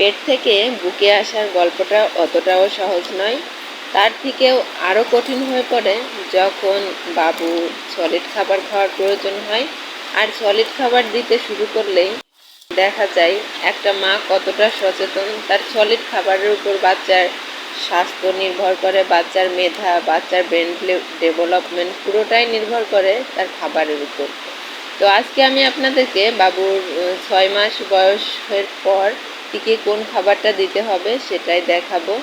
পেট থেকে বুকে আসার গল্পটা অতটাও সহজ নয়। তার থেকেও আরও কঠিন হয়ে পড়ে যখন বাবু সলিড খাবার খাওয়ার প্রয়োজন হয় আর সলিড খাবার দিতে শুরু করলেই দেখা যায় একটা মা কতটা সচেতন। তার সলিড খাবারের উপর বাচ্চার স্বাস্থ্য নির্ভর করে, বাচ্চার মেধা, বাচ্চার ব্রেন ডেভেলপমেন্ট পুরোটাই নির্ভর করে তার খাবারের উপর। তো আজকে আমি আপনাদেরকে বাবুর ছয় মাস বয়সের পর থেকে কোন খাবারটা দিতে হবে সেটাই দেখাবো।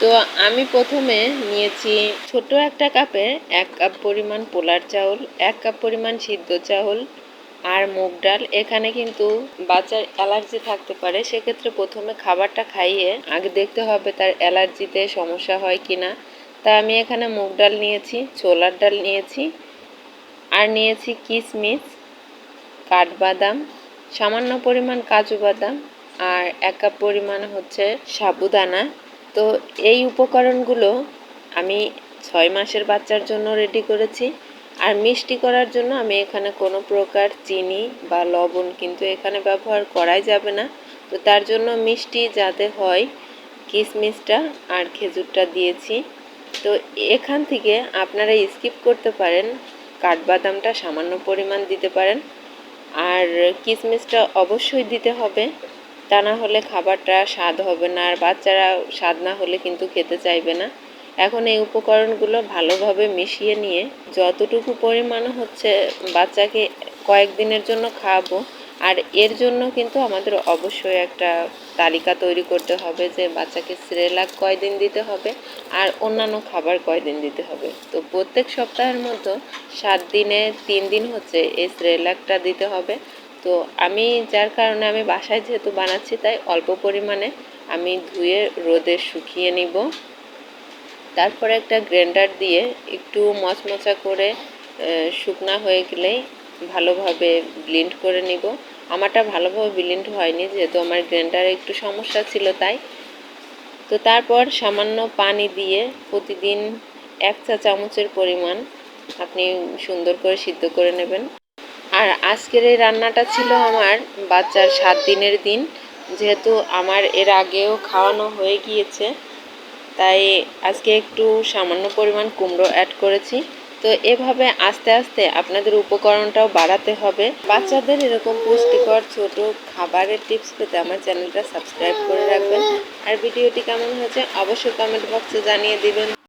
তো আমি প্রথমে নিয়েছি ছোট একটা কাপে এক কাপ পরিমাণ পোলার চাউল, এক কাপ পরিমাণ সিদ্ধ চাউল আর মুগ ডাল। এখানে কিন্তু বাচ্চার অ্যালার্জি থাকতে পারে, সেক্ষেত্রে প্রথমে খাবারটা খাইয়ে আগে দেখতে হবে তার অ্যালার্জিতে সমস্যা হয় কি না তা আমি এখানে মুগ ডাল নিয়েছি, ছোলার ডাল নিয়েছি আর নিয়েছি কিশমিশ কাঠবাদাম, সামান্য পরিমাণ কাজু বাদাম আর এক কাপ পরিমাণ হচ্ছে সাবুদানা। তো এই উপকরণগুলো আমি ছয় মাসের বাচ্চার জন্য রেডি করেছি। আর মিষ্টি করার জন্য আমি এখানে কোনো প্রকার চিনি বা লবণ কিন্তু এখানে ব্যবহার করাই যাবে না। তো তার জন্য মিষ্টি যাতে হয় কিশমিশটা আর খেজুরটা দিয়েছি। তো এখান থেকে আপনারা স্কিপ করতে পারেন, কাঠবাদামটা সামান্য পরিমাণ দিতে পারেন। আর কিশমিশটা অবশ্যই দিতে হবে। তা না হলে খাবারটা স্বাদ হবে না, আর বাচ্চারা স্বাদ না হলে কিন্তু খেতে চাইবে না। এখন এই উপকরণগুলো ভালোভাবে মিশিয়ে নিয়ে যতটুকু পরিমাণ হচ্ছে বাচ্চাকে কয়েকদিনের জন্য খাওয়াবো, আর এর জন্য কিন্তু আমাদের অবশ্যই একটা তালিকা তৈরি করতে হবে যে বাচ্চাকে সিরেলাক কয়দিন দিতে হবে, আর অন্যান্য খাবার কয়দিন দিতে হবে। তো প্রত্যেক সপ্তাহের মধ্যে সাত দিনে তিন দিন হচ্ছে এই সিরেলাকটা দিতে হবে তো আমি যার কারণে আমি বাসায় যেহেতু বানাচ্ছি তাই অল্প পরিমাণে আমি ধুয়ে রোদে শুকিয়ে নিব। তারপরে একটা গ্রাইন্ডার দিয়ে একটু মচমচা করে শুকনা হয়ে গেলেই ভালোভাবে ব্লিন্ড করে নিব। আমারটা ভালোভাবে ব্লিন্ড হয়নি যেহেতু আমার গ্রাইন্ডারে একটু সমস্যা ছিল তাই। তো তারপর সামান্য পানি দিয়ে প্রতিদিন এক চা চামচের পরিমাণ আপনি সুন্দর করে সিদ্ধ করে নেবেন। আর আজকের এই রান্নাটা ছিল আমার বাচ্চার সাত দিনের দিন। যেহেতু আমার এর আগেও খাওয়ানো হয়ে গিয়েছে, তাই আজকে একটু সামান্য পরিমাণ কুমড়ো অ্যাড করেছি। তো এভাবে আস্তে আস্তে আপনাদের উপকরণটাও বাড়াতে হবে। বাচ্চাদের এরকম পুষ্টিকর ছোট খাবারের টিপস পেতে আমার চ্যানেলটা সাবস্ক্রাইব করে রাখবেন। আর ভিডিওটি কেমন হয়েছে অবশ্যই কমেন্ট বক্সে জানিয়ে দিবেন।